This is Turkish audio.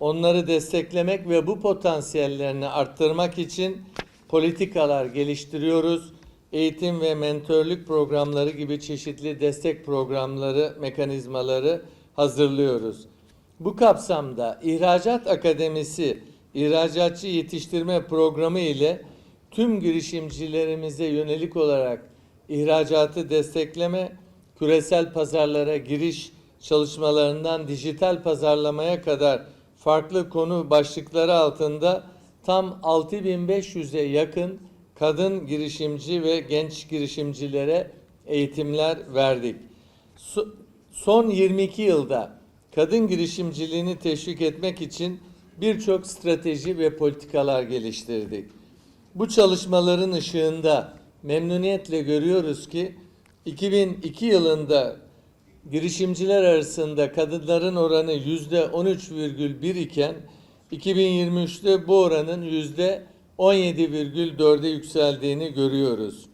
Onları desteklemek ve bu potansiyellerini arttırmak için politikalar geliştiriyoruz. Eğitim ve mentörlük programları gibi çeşitli destek programları, mekanizmaları hazırlıyoruz. Bu kapsamda İhracat Akademisi İhracatçı Yetiştirme Programı ile tüm girişimcilerimize yönelik olarak ihracatı destekleme, küresel pazarlara giriş çalışmalarından dijital pazarlamaya kadar farklı konu başlıkları altında tam 6500'e yakın kadın girişimci ve genç girişimcilere eğitimler verdik. So- Son 22 yılda kadın girişimciliğini teşvik etmek için birçok strateji ve politikalar geliştirdik. Bu çalışmaların ışığında memnuniyetle görüyoruz ki 2002 yılında girişimciler arasında kadınların oranı yüzde 13,1 iken 2023'te bu oranın yüzde 17,4'e yükseldiğini görüyoruz.